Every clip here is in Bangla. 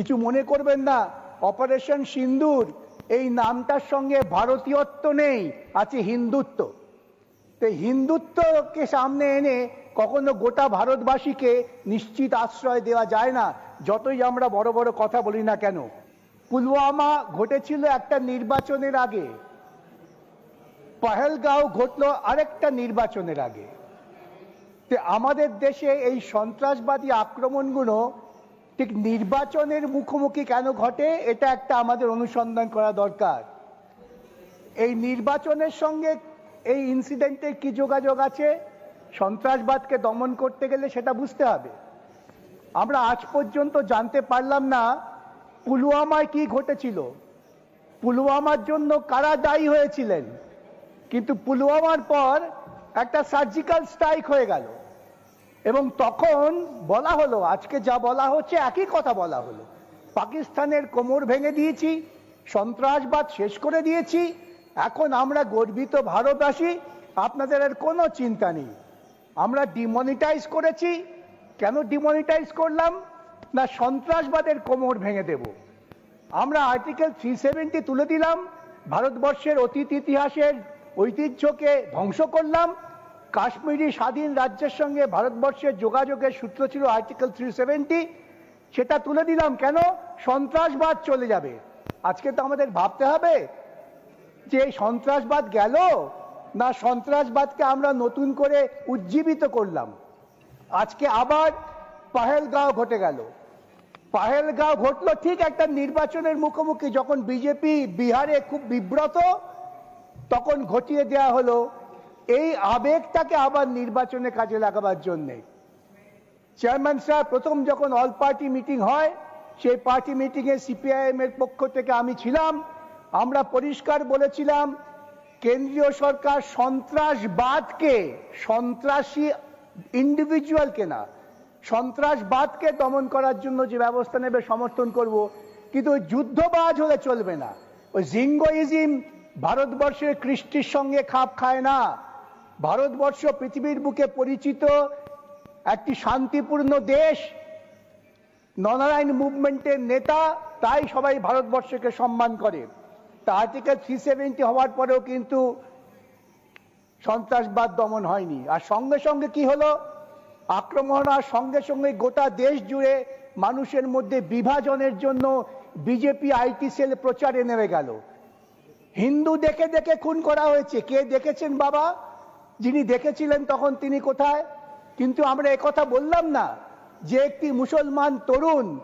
কিছু মনে করবেন না। অপারেশন সিন্দুর, এই নামটার সঙ্গে ভারতীয়ত্ব নেই, আছে হিন্দুত্ব। তো হিন্দুত্বকে সামনে এনে কখনো গোটা ভারতবাসীকে নিশ্চিত আশ্রয় দেওয়া যায় না, যতই আমরা বড় বড় কথা বলি না কেন। পুলওয়ামা ঘটেছিল একটা নির্বাচনের আগে। পহেলগাঁও ঘটলো আরেকটা নির্বাচনের আগে। আমাদের দেশে এই সন্ত্রাসবাদী আক্রমণগুলো ঠিক নির্বাচনের মুখোমুখি কেন ঘটে, এটা একটা আমাদের অনুসন্ধান করা দরকার। এই নির্বাচনের সঙ্গে এই ইনসিডেন্টের কি যোগাযোগ আছে, সন্ত্রাসবাদকে দমন করতে গেলে সেটা বুঝতে হবে। আমরা আজ পর্যন্ত জানতে পারলাম না পুলওয়ামায় কি ঘটেছিল। পুলওয়ামার জন্য কারা দায়ী হয়েছিলেন? কিন্তু পুলওয়ামার পর একটা সার্জিক্যাল স্ট্রাইক হয়ে গেল। এবং তখন বলা হলো, আজকে যা বলা হচ্ছে একই কথা বলা হলো। পাকিস্তানের কোমর ভেঙে দিয়েছি, সন্ত্রাসবাদ শেষ করে দিয়েছি, এখন আমরা গর্বিত ভারতবাসী, আপনাদের আর কোনো চিন্তা নেই। আমরা ডিমনিটাইজ করেছি। কেন ডিমনিটাইজ করলাম? না, সন্ত্রাসবাদের কোমর ভেঙে দেব। আমরা আর্টিকেল থ্রি সেভেন্টি তুলে দিলাম, ভারতবর্ষের অতীত ইতিহাসের ঐতিহ্যকে ধ্বংস করলাম কাশ্মীরি স্বাধীন রাজ্যের সঙ্গে ভারতবর্ষের যোগাযোগের সূত্র ছিল আর্টিকেল থ্রি সেভেন্টি সেটা তুলে দিলাম কেন? সন্ত্রাসবাদ চলে যাবে। আজকে তো আমাদের ভাবতে হবে যে এই সন্ত্রাসবাদ গেল না সন্ত্রাসবাদকে আমরা নতুন করে উজ্জীবিত করলাম। আজকে আবার পাহেলগাঁও ঘটে গেল। পাহেলগাঁও ঘটলো ঠিক একটা নির্বাচনের মুখোমুখি যখন বিজেপি বিহারে খুব বিব্রত, তখন ঘটিয়ে দেওয়া হলো এই আবেগটাকে আবার নির্বাচনে কাজে লাগাবার জন্যে। চেয়ারম্যান সাহেব, প্রথম যখন অল পার্টি মিটিং হয়, সেই পার্টি মিটিংয়ে সিপিআইএম এর পক্ষ থেকে আমি ছিলাম। আমরা পরিষ্কার বলেছিলাম, কেন্দ্রীয় সরকার সন্ত্রাসবাদকে, সন্ত্রাসী ইন্ডিভিজুয়ালকে না, সন্ত্রাসবাদকে দমন করার জন্য যে ব্যবস্থা নেবে, সমর্থন করব। কিন্তু যুদ্ধবাজ হলে চলবে না। ওই জিঙ্গোইজিম ভারতবর্ষের কৃষ্টির সঙ্গে খাপ খায় না। ভারতবর্ষ পৃথিবীর বুকে পরিচিত একটি শান্তিপূর্ণ দেশ ননারায়ণ মুভমেন্টের নেতা, তাই সবাই ভারতবর্ষকে সম্মান করে। তা আর্টিকেল থ্রি সেভেন্টি হওয়ার পরেও কিন্তু সন্ত্রাসবাদ দমন হয়নি। আর সঙ্গে সঙ্গে কি হলো? আক্রমণ আর সঙ্গে সঙ্গে গোটা দেশ জুড়ে মানুষের মধ্যে বিভাজনের জন্য বিজেপি আইটি সেল প্রচারে নেমে গেল। হিন্দু দেখে দেখে খুন করা হয়েছে। কে দেখেছেন বাবা? যিনি দেখেছিলেন তখন তিনি কোথায়? কিন্তু আমরা একথা বললাম না যে একটি মুসলমান তরুণ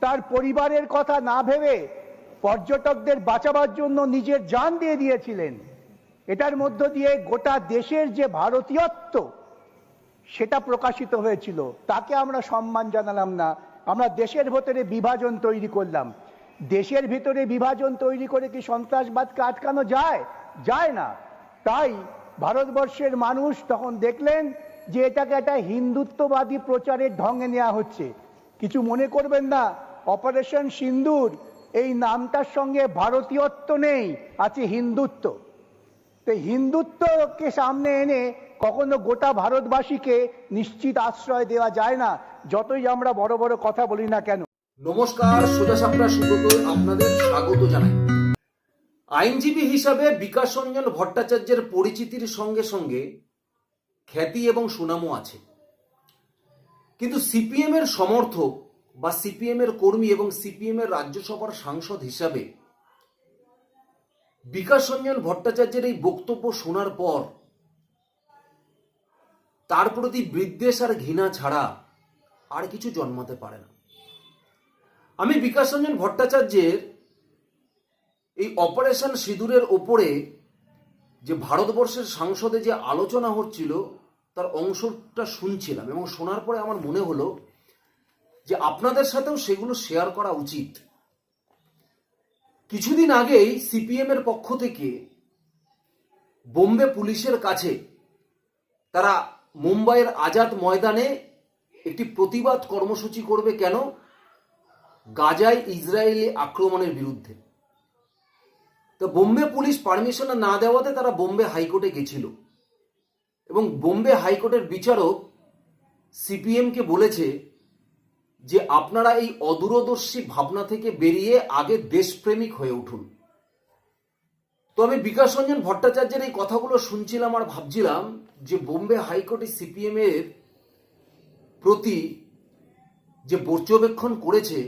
তার পরিবারের কথা না ভেবে পর্যটকদের বাঁচাবার জন্য নিজের জান দিয়ে দিয়েছিলেন। এটার মধ্য দিয়ে গোটা দেশের যে ভারতীয়ত্ব, সেটা প্রকাশিত হয়েছিল। তাকে আমরা সম্মান জানালাম না। আমরা দেশের ভেতরে বিভাজন তৈরি করলাম। দেশের ভিতরে বিভাজন তৈরি করে কি সন্ত্রাসবাদকে আটকানো যায়? যায় না। তাই ভারতবর্ষের মানুষ তখন দেখলেন যে এটাকে একটা হিন্দুত্ববাদী প্রচারের ঢঙ্গে নেওয়া হচ্ছে। কিছু মনে করবেন না, অপারেশন সিন্দুর, এই নামটার সঙ্গে ভারতীয়ত্ব নেই, আছে হিন্দুত্ব। তো হিন্দুত্বকে সামনে এনে কখনো গোটা ভারতবাসীকে নিশ্চিত আশ্রয় দেওয়া যায় না, যতই আমরা বড় বড় কথা বলি না কেন। নমস্কার, সোজা সাপড়া সুব্রত আপনাদের স্বাগত জানাই। আইনজীবী হিসাবে বিকাশ রঞ্জন ভট্টাচার্যের পরিচিতির সঙ্গে সঙ্গে খ্যাতি এবং সুনামও আছে। কিন্তু সিপিএম এর সমর্থক বা সিপিএম এর কর্মী এবং সিপিএম এর রাজ্যসভার সাংসদ হিসাবে বিকাশ রঞ্জন ভট্টাচার্যের এই বক্তব্য শোনার পর তার প্রতি বিদ্বেষ আর ঘৃণা ছাড়া আর কিছু জন্মাতে পারে না। আমি বিকাশ রঞ্জন ভট্টাচার্যের এই অপারেশন সিঁদুরের ওপরে যে ভারতবর্ষের সাংসদে যে আলোচনা হচ্ছিল, তার অংশটা শুনছিলাম এবং শোনার পরে আমার মনে হলো যে আপনাদের সাথেও সেগুলো শেয়ার করা উচিত। কিছুদিন আগেই সিপিএম এর পক্ষ থেকে বোম্বে পুলিশের কাছে তারা মুম্বাইয়ের আজাদ ময়দানে একটি প্রতিবাদ কর্মসূচি করবে কেন? গাজায় ইসরায়েলি আক্রমণের বিরুদ্ধে। তো বোম্বে পুলিশ পারমিশন না দেওয়াতে তারা বোম্বে হাইকোর্টে গেছিল। এবং বোম্বে হাইকোর্টের বিচারক সিপিএমকে বলেছে যে আপনারা এই অদূরদর্শী ভাবনা থেকে বেরিয়ে আগে দেশপ্রেমিক হয়ে উঠুন। তো আমি বিকাশ রঞ্জন ভট্টাচার্যের এই কথাগুলো শুনছিলাম আর ভাবছিলাম যে বোম্বে হাইকোর্টে সিপিএম এর প্রতি যে পর্যবেক্ষণ করেছে,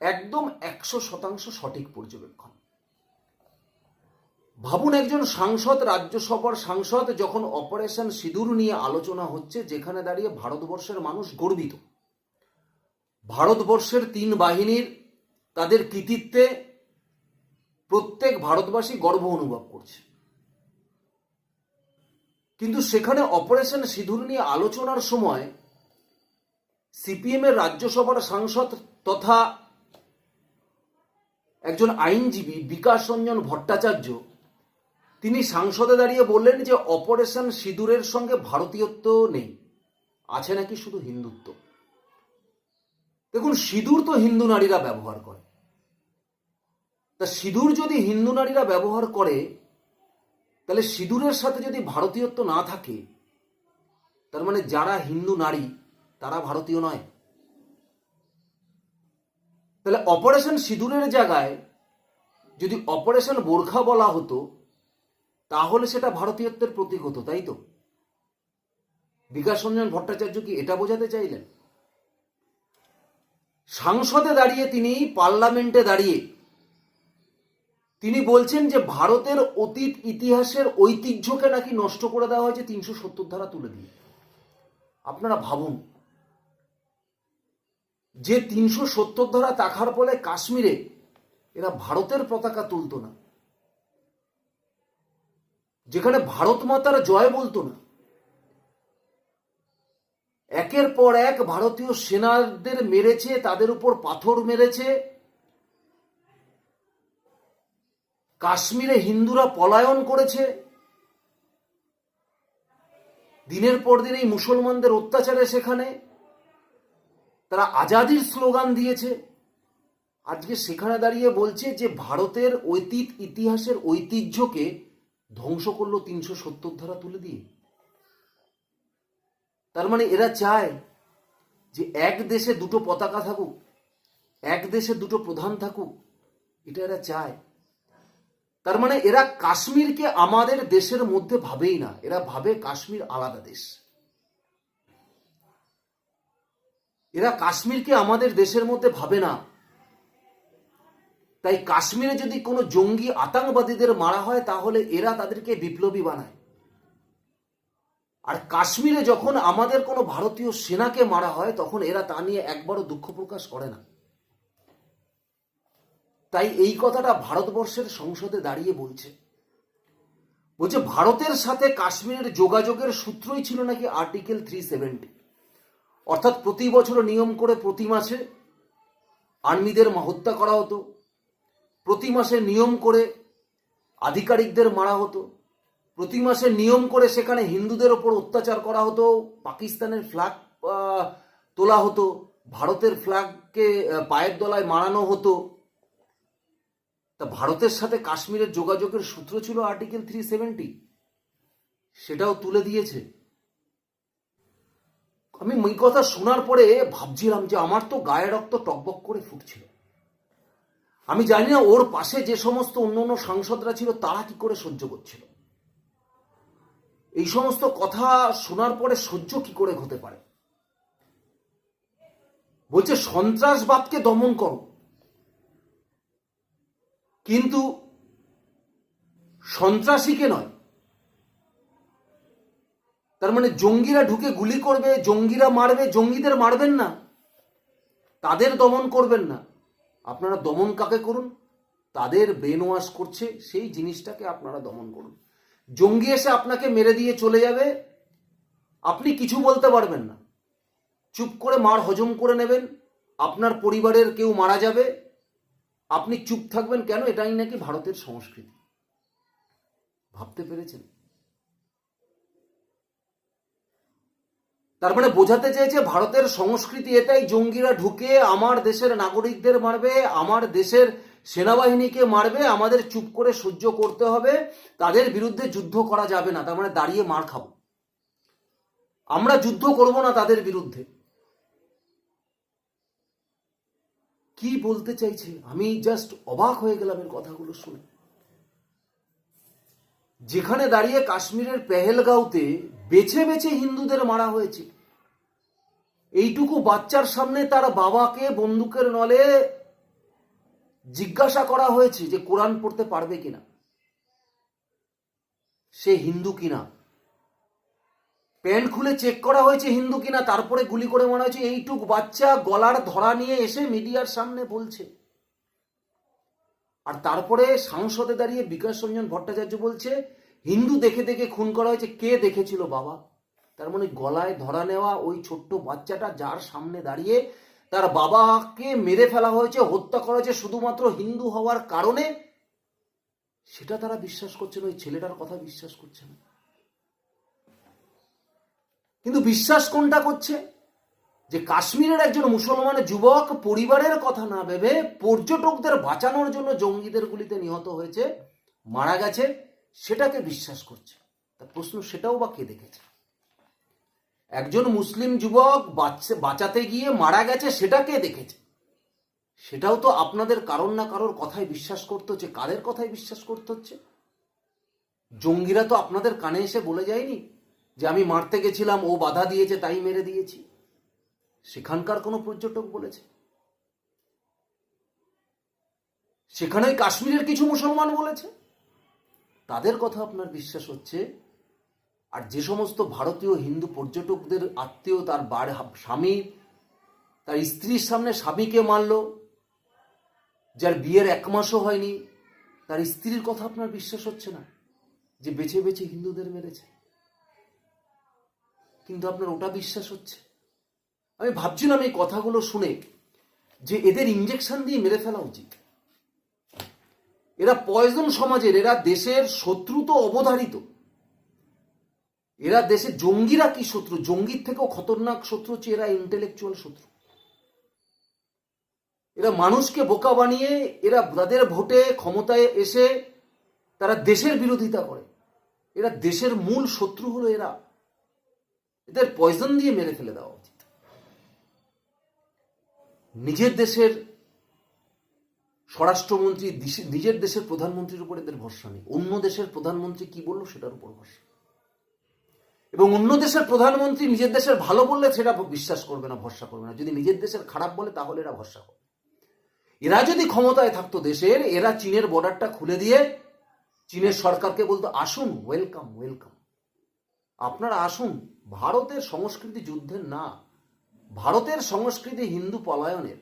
একদম একশো শতাংশ সঠিক পর্যবেক্ষণ। ভাবুন একজন সাংসদ, রাজ্যসভার সাংসদ যখন অপারেশন সিঁদুর নিয়ে আলোচনা হচ্ছে, যেখানে দাঁড়িয়ে ভারতবর্ষের মানুষ গর্বিত। ভারতবর্ষের তিন বাহিনীর তাদের কৃতিত্বে প্রত্যেক ভারতবাসী গর্ব অনুভব করছে। কিন্তু সেখানে অপারেশন সিঁদুর নিয়ে আলোচনার সময় সিপিএম এর রাজ্যসভার সাংসদ তথা একজন আইনজীবী বিকাশ রঞ্জন ভট্টাচার্য তিনি সাংসদে দাঁড়িয়ে বললেন যে অপারেশন সিঁদুরের সঙ্গে ভারতীয়ত্ব নেই। আছে নাকি শুধু হিন্দুত্ব? দেখুন, সিঁদুর তো হিন্দু নারীরা ব্যবহার করে। তা সিঁদুর যদি হিন্দু নারীরা ব্যবহার করে, তাহলে সিঁদুরের সাথে যদি ভারতীয়ত্ব না থাকে, তার মানে যারা হিন্দু নারী, তারা ভারতীয় নয়। তাহলে অপারেশন সিঁদুরের জায়গায় যদি অপারেশন বোরখা বলা হতো তাহলে সেটা ভারতীয়ত্বের প্রতীক হতো, তাই তো? বিকাশ রঞ্জন ভট্টাচার্য কি এটা বোঝাতে চাইলেন? সাংসদে দাঁড়িয়ে তিনি, পার্লামেন্টে দাঁড়িয়ে তিনি বলছেন যে ভারতের অতীত ইতিহাসের ঐতিহ্যকে নাকি নষ্ট করে দেওয়া হয়েছে তিনশো সত্তর ধারা তুলে দিয়ে। আপনারা ভাবুন, যে তিনশো সত্তর ধারা তাকার ফলে কাশ্মীরে এরা ভারতের পতাকা তুলতো না। যেখানে ভারত মাতার জয় বলতো না। একের পর এক ভারতীয় সেনাদের মেরেছে, তাদের উপর পাথর মেরেছে। কাশ্মীরে হিন্দুরা পলায়ন করেছে। দিনের পর দিন এই মুসলমানদের অত্যাচারে সেখানে। তারা আজাদির স্লোগান দিয়েছে। আজকে সেখানে দাঁড়িয়ে বলছে যে, ভারতের ঐতিত ইতিহাসের ঐতিহ্যকে ধ্বংস করল তিনশো সত্তর ধারা তুলে দিয়ে। তার মানে এরা চায় যে এক দেশে দুটো পতাকা থাকুক, এক দেশে দুটো প্রধান থাকুক, এটা এরা চায়। তার মানে এরা কাশ্মীরকে আমাদের দেশের মধ্যে ভাবেই না, এরা ভাবে কাশ্মীর আলাদা দেশ। এরা কাশ্মীরকে আমাদের দেশের মধ্যে ভাবে না তাই কাশ্মীরে যদি কোনো জঙ্গি আতঙ্কবাদীদের মারা হয়, তাহলে এরা তাদেরকে বিপ্লবী বানায়। আর কাশ্মীরে যখন আমাদের কোনো ভারতীয় সেনাকে মারা হয়, তখন এরা তা নিয়ে একবারও দুঃখ প্রকাশ করে না। তাই এই কথাটা ভারতবর্ষের সংসদে দাঁড়িয়ে বলছে। বলছে, ভারতের সাথে কাশ্মীরের যোগাযোগের সূত্রই ছিল নাকি আর্টিকেল থ্রি সেভেন্টি? অর্থাৎ প্রতি বছর নিয়ম করে প্রতি মাসে আর্মিদের হত্যা করা হতো। প্রতি মাসে নিয়ম করে আধিকারিকদের মারা হতো, প্রতি মাসে নিয়ম করে সেখানে হিন্দুদের ওপর অত্যাচার করা হতো, পাকিস্তানের ফ্ল্যাগ তোলা হতো, ভারতের ফ্ল্যাগকে পায়ের দলায় মারানো হতো। তা ভারতের সাথে কাশ্মীরের যোগাযোগের সূত্র ছিল আর্টিকেল থ্রি সেভেন্টি সেটাও তুলে দিয়েছে। আমি এই কথা শোনার পরে ভাবছিলাম যে আমার তো গায়ে রক্ত টকবক করে ফুটছিল। আমি জানি না, ওর পাশে যে সমস্ত অন্য অন্য সাংসদরা ছিল, তারা কি করে সহ্য করছিল? এই সমস্ত কথা শোনার পরে সহ্য কি করে হতে পারে? বলছে, সন্ত্রাসবাদকে দমন করো। কিন্তু সন্ত্রাসীকে নয়, তার মানে জঙ্গিরা ঢুকে গুলি করবে, জঙ্গিরা মারবে, জঙ্গিদের মারবেন না, তাদের দমন করবেন না। আপনারা দমন কাকে করুন? তাদের ব্রেন করছে, সেই জিনিসটাকে আপনারা দমন করুন। জঙ্গি এসে আপনাকে মেরে দিয়ে চলে যাবে, আপনি কিছু বলতে পারবেন না। চুপ করে মার হজম করে নেবেন, আপনার পরিবারের কেউ মারা যাবে, আপনি চুপ থাকবেন কেন? এটাই নাকি ভারতের সংস্কৃতি। ভাবতে পেরেছেন? তার মানে বোঝাতে চেয়েছে ভারতের সংস্কৃতি এটাই, জঙ্গিরা ঢুকে আমার দেশের নাগরিকদের মারবে, আমার দেশের সেনাবাহিনীকে মারবে, আমাদের চুপ করে সহ্য করতে হবে, তাদের বিরুদ্ধে যুদ্ধ করা যাবে না, তার মানে দাঁড়িয়ে মার খাব। আমরা যুদ্ধ করব না তাদের বিরুদ্ধে। কি বলতে চাইছে? আমি জাস্ট অবাক হয়ে গেলাম এর কথাগুলো শুনে। যেখানে দাঁড়িয়ে কাশ্মীরের পেহেলগাঁওতে বেছে বেছে হিন্দুদের মারা হয়েছে এইটুকু বাচ্চার সামনে তার বাবাকে বন্দুকের নলে জিজ্ঞাসা করা হয়েছে যে কোরআন পড়তে পারবে কিনা। সে হিন্দু কিনা? প্যান্ট খুলে চেক করা হয়েছে হিন্দু কিনা, তারপরে গুলি করে মারা হয়েছে। এইটুক বাচ্চা গলার ধরা নিয়ে এসে মিডিয়ার সামনে বলছে। আর তারপরে সাংসদে দাঁড়িয়ে বিকাশ রঞ্জন ভট্টাচার্য বলছে, হিন্দু দেখে দেখে খুন করা হয়েছে, কে দেখেছিল বাবা? তার মানে গলায় ধরা নেওয়া ওই ছোট্ট বাচ্চাটা যার সামনে দাঁড়িয়ে তার বাবাকে মেরে ফেলা হয়েছে, হত্যা করা হয়েছে শুধুমাত্র হিন্দু হওয়ার কারণে, সেটা তারা বিশ্বাস করছে না, ওই ছেলেটার কথা বিশ্বাস করছে না। কিন্তু বিশ্বাস কোনটা করছে? যে কাশ্মীরের একজন মুসলমান যুবক পরিবারের কথা না ভেবে পর্যটকদের বাঁচানোর জন্য জঙ্গিদের গুলিতে নিহত হয়েছে, মারা গেছে, সেটাকে বিশ্বাস করছে। তা প্রশ্ন সেটাও বা কে দেখেছে? একজন মুসলিম যুবক বাঁচাতে গিয়ে মারা গেছে, সেটা কে দেখেছে? সেটাও তো আপনাদের কারোর না কারোর কথায় বিশ্বাস করতে হচ্ছে। কাদের কথায় বিশ্বাস করতে হচ্ছে? জঙ্গিরা তো আপনাদের কানে এসে বলে যায়নি যে আমি মারতে গেছিলাম, ও বাধা দিয়েছে, তাই মেরে দিয়েছি। সেখানকার কোনো পর্যটক বলেছে? সেখানে কাশ্মীরের কিছু মুসলমান বলেছে? তাদের কথা আপনার বিশ্বাস হচ্ছে? আর যে সমস্ত ভারতীয় হিন্দু পর্যটকদের আত্মীয়, তার বার স্বামী, তার স্ত্রীর সামনে স্বামীকে মারল, যার বিয়ের এক মাসও হয়নি, তার স্ত্রীর কথা আপনার বিশ্বাস হচ্ছে না? যে বেছে বেছে হিন্দুদের মেরেছে? কিন্তু আপনার ওটা বিশ্বাস হচ্ছে? আমি ভাবছিলাম এই কথাগুলো শুনে যে এদের ইঞ্জেকশন দিয়ে মেরে ফেলা উচিত। এরা পয়জন সমাজের, এরা দেশের শত্রু তো অবধারিত। এরা দেশে জঙ্গিরা কি শত্রু? জঙ্গির থেকেও খতরনাক শত্রু হচ্ছে এরা ইন্টেলেকচুয়াল শত্রু। এরা মানুষকে বোকা বানিয়ে, এরা তাদের ভোটে ক্ষমতায় এসে তারা দেশের বিরোধিতা করে। এরা দেশের মূল শত্রু হলো এরা। এদের পয়জন দিয়ে মেরে ফেলে দেওয়া উচিত। নিজের দেশের স্বরাষ্ট্রমন্ত্রী নিজের দেশের প্রধানমন্ত্রীর উপর এদের ভরসা নেই। অন্য দেশের প্রধানমন্ত্রী কি বলল সেটার উপর ভরসা। এবং অন্য দেশের প্রধানমন্ত্রী নিজের দেশের ভালো বললে সেটা বিশ্বাস করবে না, ভরসা করবে না। যদি নিজের দেশের খারাপ বলে, তাহলে এরা ভরসা করবে। এরা যদি ক্ষমতায় থাকতো দেশের, এরা চীনের বর্ডারটা খুলে দিয়ে চীনের সরকারকে বলতো, আসুন ওয়েলকাম ওয়েলকাম আপনারা আসুন। ভারতের সংস্কৃতি যুদ্ধের না। ভারতের সংস্কৃতি হিন্দু পলায়নের।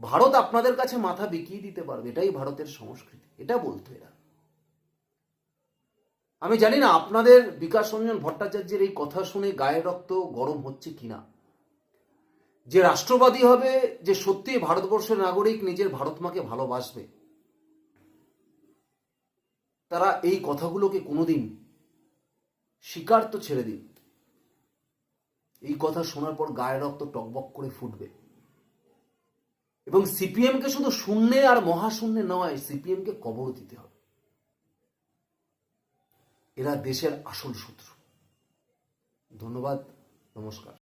ভারত আপনাদের কাছে মাথা বিকিয়ে দিতে পারবে, এটাই ভারতের সংস্কৃতি, এটা বলতো এরা। আমি জানি না আপনাদের বিকাশ রঞ্জন ভট্টাচার্যের এই কথা শুনে গায়ের রক্ত গরম হচ্ছে কিনা। যে রাষ্ট্রবাদী হবে, যে সত্যি ভারতবর্ষের নাগরিক নিজের ভারত মাকে ভালোবাসবে, তারা এই কথাগুলোকে কোনোদিন স্বীকার তো ছেড়ে দিন। এই কথা শোনার পর গায়ের রক্ত টকবক করে ফুটবে। এবং সিপিএমকে শুধু শূন্যে আর মহাশূন্যে নয় সিপিএমকে কবর দিতে হবে। এরা দেশের আসল শত্রু। ধন্যবাদ, নমস্কার।